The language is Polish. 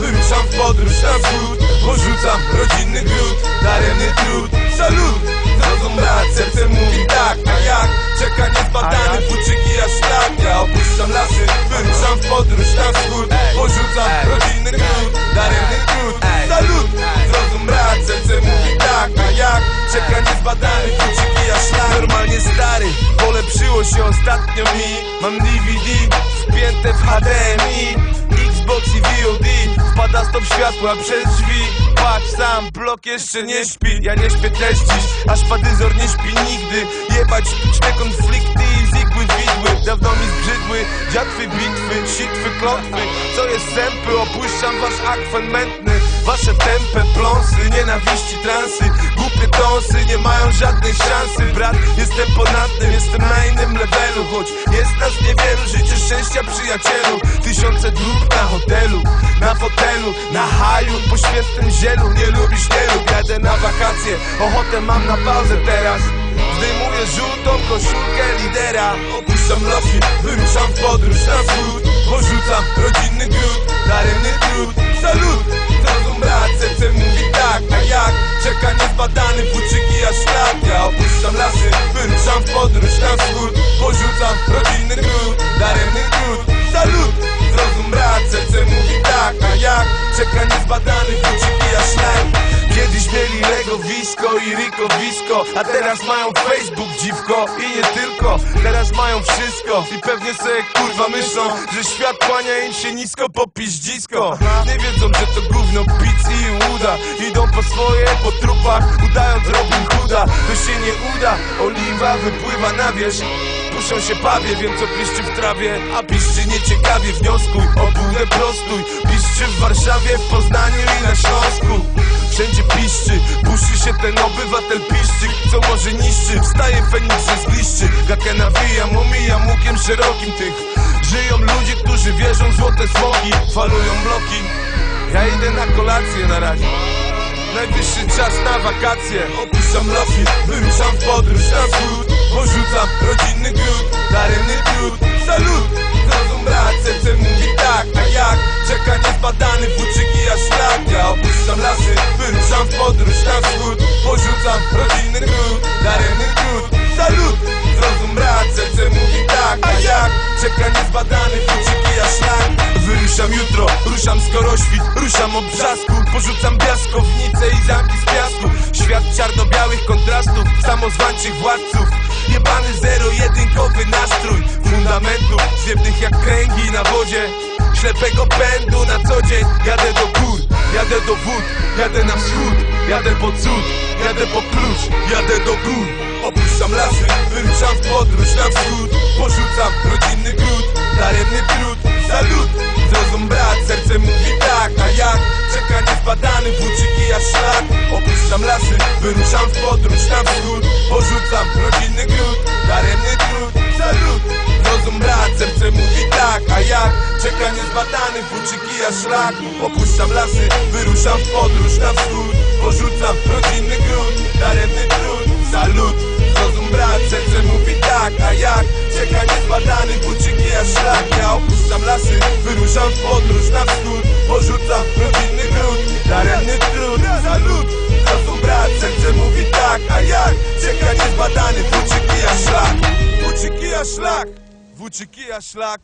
Wyruszam w podróż na wschód Porzucam rodzinny gród Daremny trud, salut! Zrozum brat, serce mówi tak A jak? Czeka niezbadany Fuczyki aż szlak Ja opuszczam lasy Wyruszam w podróż na wschód Porzucam rodzinny gród Daremny trud, salut! Zrozum brat, serce mówi tak A jak? Czeka niezbadany Fuczyki aż szlak Normalnie stary Polepszyło się ostatnio mi. Mam DVD wpięte w HDMI Xbox i VOD Wpada stop światła przez drzwi. Patrz sam, blok jeszcze nie śpi. Ja nie śpię też dziś, aż padyzor nie śpi nigdy. Jebać te konflikty i z igły widły. Dawno mi zbrzydły dziatwy, bitwy, sitwy, klątwy Co jest sępy, opuszczam wasz akwen mętny Wasze tempę, pląsy, nienawiści, transy. Głupie tąsy, nie mają żadnej szansy. Brat, jestem ponad tym, jestem na innym levelu. Choć jest nas niewielu, życzę szczęścia przyjacielu. Tysiące dróg na hotelu, na fotelu, na haju Po świętym zielu, nie lubisz, nie lub Jadę na wakacje, ochotę mam na pauzę teraz. Zdejmuję żółtą koszulkę lidera. Opuszczam loki, wyruszam w podróż na wschód. Porzucam rodzinny gród, daremny trud. Salut! Mieli Lego Wisko i Rico Wisko A teraz mają Facebook dziwko I nie tylko, teraz mają wszystko I pewnie sobie kurwa myślą Że świat kłania im się nisko po piździsko. Nie wiedzą, że to gówno pizzy i uda. Idą po swoje, po trupach Udając Robin Hooda. To się nie uda, oliwa wypływa na wierzch Puszą się pawie, wiem co piszczy w trawie A piszczy nieciekawie, wnioskuj, obłudę prostuj. Piszczy w Warszawie, w Poznaniu i na Śląsku. Wszędzie piszczy, puszy się ten obywatel piszczyk Co może niszczy, wstaje Feniks z liszczy Gakę nawijam, omijam łukiem szerokim tych. Żyją ludzie, którzy wierzą w złote smoki. Falują bloki. Ja idę na kolację na razie Najwyższy czas na wakacje Opuszczam loki, wyruszam w podróż na wschód Porzucam rodzinny gród, daremny trud Salut! Wyruszam jutro, ruszam skoro świt Ruszam od brzasku, porzucam piaskownice i zamki z piasku. Świat czarno-białych kontrastów, samozwańczych władców. Jebany zero-jedynkowy nastrój Fundamentów, zjebnych jak kręgi na wodzie. Ślepego pędu na co dzień Jadę do gór, jadę do wód Jadę na wschód, jadę po cud Jadę po klucz, jadę do gór. Opuszczam lasy, wyruszam w podróż na wschód wyruszam w podróż na wschód Porzucam rodzinny gród, daremny trud Salut! Zrozum brat, serce mówi tak, a jak? Czeka niezbadany włóczyki aż szlak Opuszczam lasy, wyruszam w podróż na wschód Porzucam rodzinny gród, daremny trud Salut! Zrozum brat, serce mówi tak, a jak? Czeka niezbadany buczyki aż szlak Ja opuszczam lasy, wyruszam w podróż na wschód Porzucam Buczyki aż szlak. Aż szlak, aż szlak